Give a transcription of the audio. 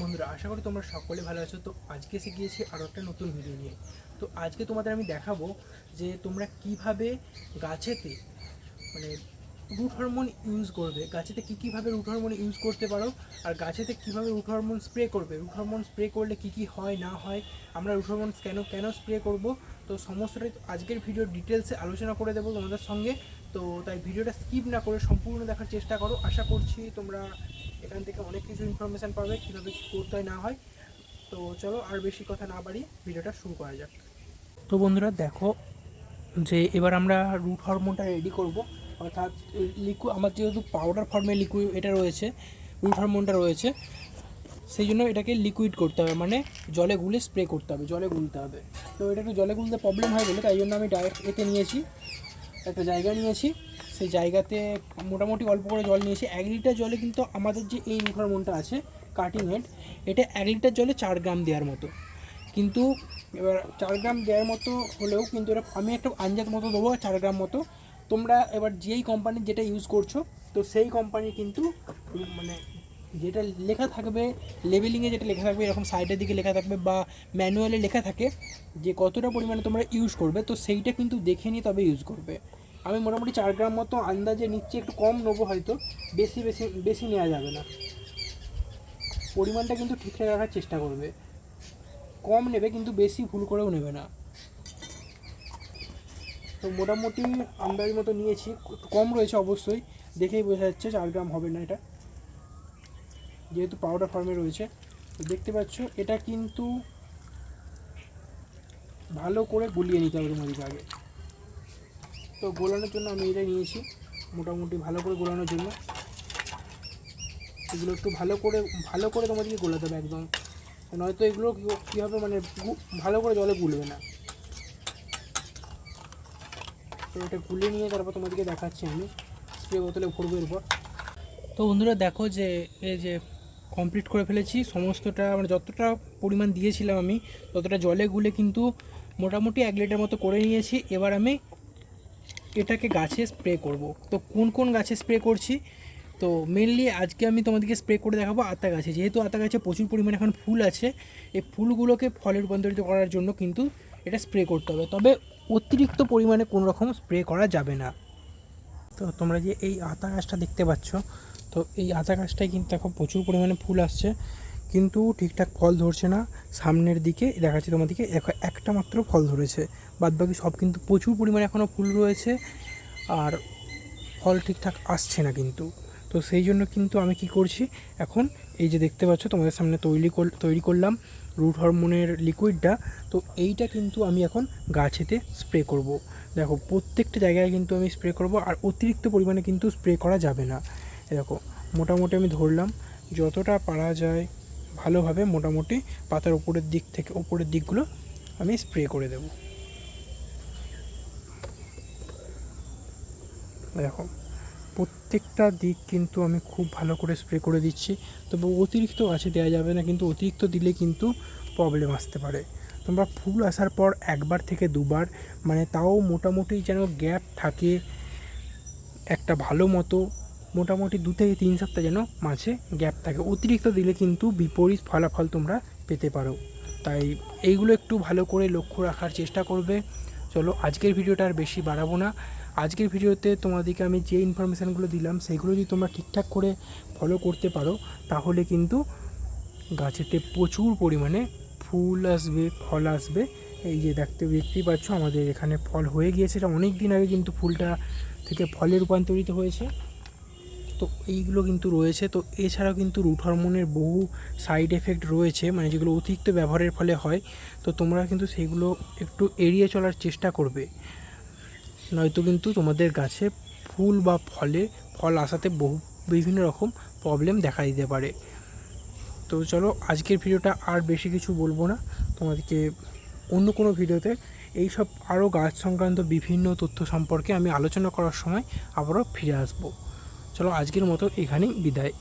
বন্ধুরা, আশা করি তোমরা সকলে ভালো আছো। তো আজকে এসে গিয়েছি আরও একটা নতুন ভিডিও নিয়ে। তো আজকে তোমাদের আমি দেখাবো যে তোমরা কীভাবে গাছেতে মানে রুট হরমোন ইউজ করবে, গাছেতে কী কীভাবে রুট হরমোন ইউজ করতে পারো, আর গাছেতে কীভাবে রুট হরমোন স্প্রে করবে। রুট হরমোন স্প্রে করলে কী কী হয়, না হয়, আমরা রুট হরমোন কেন কেন স্প্রে করব? তো সমস্তটাই আজকের ভিডিও ডিটেলসে আলোচনা করে দেবো তোমাদের সঙ্গে। তো তাই ভিডিওটা স্কিপ না করে সম্পূর্ণ দেখার চেষ্টা করো। আশা করছি তোমরা এখান থেকে অনেক কিছু ইনফরমেশান পাবে, কীভাবে কী করতে হয়, না হয়। তো চলো আর বেশি কথা না বাড়িয়ে ভিডিওটা শুরু করা যাক। তো বন্ধুরা, দেখো যে এবার আমরা রুট হরমোনটা রেডি করব। অর্থাৎ লিকুইড আমার যেহেতু পাউডার ফর্মে লিকুইড এটা রয়েছে রুট হরমোনটা রয়েছে, সেই জন্য এটাকে লিকুইড করতে হবে। মানে জলে গুলে স্প্রে করতে হবে, জলে গুলতে হবে। তো এটা একটু জলে গুলতে প্রবলেম হয় বলে, তাই জন্য আমি ডাইরেক্ট এতে নিয়েছি। একটা জায়গা নিয়েছি। সেই জায়গাতে মোটামুটি অল্প করে জল নিয়েছি। এক লিটার জলে কিন্তু আমাদের যে এই রুট হরমোনটা আছে কাটিং হেড এটা এক লিটার জলে চার গ্রাম দেওয়ার মতো। কিন্তু এবার চার গ্রাম দেওয়ার মতো হলেও কিন্তু এটা আমি একটা আঞ্জাত মতো দেবো চার গ্রাম মতো। তোমরা এবার যেই কোম্পানির যেটা ইউজ করছ, তো সেই কোম্পানির কিন্তু মানে যেটা লেখা থাকবে লেবেলিংয়ে যেটা লেখা থাকবে, এরকম সাইডের দিকে লেখা থাকবে বা ম্যানুয়ালে লেখা থাকে, যে কতটা পরিমাণে তোমরা ইউজ করবে, তো সেইটা কিন্তু দেখে নিয়ে তবে ইউজ করবে। আমি মোটামুটি চার গ্রাম মতো আন্দাজে নিচ্ছি, একটু কম নেব হয়তো, বেশি বেশি বেশি নেওয়া যাবে না। পরিমাণটা কিন্তু ঠিকঠাক রাখার চেষ্টা করবে। কম নেবে কিন্তু বেশি ভুল করেও নেবে না। তো মোটামুটি আন্দাজ মতো নিয়েছি, কম রয়েছে অবশ্যই, দেখেই বোঝা যাচ্ছে চার গ্রাম হবে না এটা। যেহেতু পাউডার ফর্মে রয়েছে, তো দেখতে পাচ্ছ, এটা কিন্তু ভালো করে গুলিয়ে নিতে হবে তোমাদেরকে আগে। তো গোলানোর জন্য আমি এটা নিয়েছি, মোটামুটি ভালো করে গোলানোর জন্য। এগুলো একটু ভালো করে ভালো করে তোমাদেরকে গোলাতে হবে একদম। নয়তো এগুলো কি- হবে মানে ভালো করে জলে গুলবে না। তো এটা গুলে নিয়ে তারপর তোমাদেরকে দেখাচ্ছি আমি স্প্রে বোতলে ভরবো এরপর। তো বন্ধুরা দেখো যে, এই যে কমপ্লিট করে ফেলেছি, সমস্তটা মানে যতটা পরিমাণ দিয়েছিলাম আমি, ততটা জলে গুলে কিন্তু মোটামুটি এক লিটার মতো করে নিয়েছি। এবার আমি এটাকে গাছে স্প্রে করব। তো কোন কোন গাছে স্প্রে করছি? তো মেনলি আজকে আমি তোমাদেরকে স্প্রে করে দেখাবো আতা গাছে। যেহেতু আতা গাছে প্রচুর পরিমাণে এখন ফুল আছে, এই ফুলগুলোকে ফলে রূপান্তরিত করার জন্য কিন্তু এটা স্প্রে করতে হবে। তবে অতিরিক্ত পরিমাণে কোনো রকম স্প্রে করা যাবে না। তো তোমরা যে এই আতা গাছটা দেখতে পাচ্ছ, তো এই আতা গাছটায় কিন্তু এখন প্রচুর পরিমাণে ফুল আসছে। কিন্তু ঠিকঠাক ফল ধরছে না। সামনের দিকে দেখাচ্ছি তোমাদেরকে এক- একটা মাত্র ফল ধরেছে। বাদবাকি সব কিন্তু প্রচুর পরিমাণে এখনও ফুল রয়েছে আর ফল ঠিকঠাক আসছে না কিন্তু। তো সেই জন্য কিন্তু আমি কি করছি, এখন এই যে দেখতে পাচ্ছ তোমাদের সামনে তৈরি তৈরি করলাম রুট হরমোনের লিকুইডটা। তো এইটা কিন্তু আমি এখন গাছেতে স্প্রে করব। দেখো প্রত্যেকটা জায়গায় কিন্তু আমি স্প্রে করব আর অতিরিক্ত পরিমাণে কিন্তু স্প্রে করা যাবে না। দেখো মোটামুটি আমি ধরলাম, যতটা পারা যায় ভালোভাবে মোটামুটি পাতার ওপরের দিক থেকে ওপরের দিকগুলো আমি স্প্রে করে দেব। দেখো, প্রত্যেকটা দিক কিন্তু আমি খুব ভালো করে স্প্রে করে দিচ্ছি। তবে অতিরিক্ত গাছে দেওয়া যাবে না, কিন্তু অতিরিক্ত দিলে কিন্তু প্রবলেম আসতে পারে। তোমরা ফুল আসার পর একবার থেকে দুবার মানে তাও মোটামুটি যেন গ্যাপ থাকে একটা ভালো মতো মোটামুটি দু থেকে তিন সপ্তাহ যেন মাঝে গ্যাপ থাকে। অতিরিক্ত দিলে কিন্তু বিপরীত ফলাফল তোমরা পেতে পারো। তাই এইগুলো একটু ভালো করে লক্ষ্য রাখার চেষ্টা করবে। চলো, আজকের ভিডিওটা আর বেশি বাড়াবো না। আজকের ভিডিওতে তোমাদেরকে আমি যে ইনফরমেশানগুলো দিলাম, সেগুলো যদি তোমরা ঠিকঠাক করে ফলো করতে পারো, তাহলে কিন্তু গাছেতে প্রচুর পরিমাণে ফুল আসবে, ফল আসবে। এই যে দেখতে, দেখতেই পাচ্ছ, আমাদের এখানে ফল হয়ে গিয়েছে। এটা অনেক দিন আগে কিন্তু ফুলটা থেকে ফলে রূপান্তরিত হয়েছে। তো এইগুলো কিন্তু রয়েছে। তো এছাড়াও কিন্তু রুট হরমোনের বহু সাইড এফেক্ট রয়েছে মানে যেগুলো অতিরিক্ত ব্যবহারের ফলে হয়। তো তোমরা কিন্তু সেগুলো একটু এড়িয়ে চলার চেষ্টা করবে। নয়তো কিন্তু তোমাদের গাছে ফুল বা ফলে, ফল আসাতে বহু, বিভিন্ন রকম প্রবলেম দেখা দিতে পারে। তো চলো আজকের ভিডিওটা আর বেশি কিছু বলব না। তোমাদেরকে অন্য কোনো ভিডিওতে এই সব আরও গাছ সংক্রান্ত বিভিন্ন তথ্য সম্পর্কে আমি আলোচনা করার সময় আবারও ফিরে আসব। চলো আজকের মতো এখানেই বিদায়।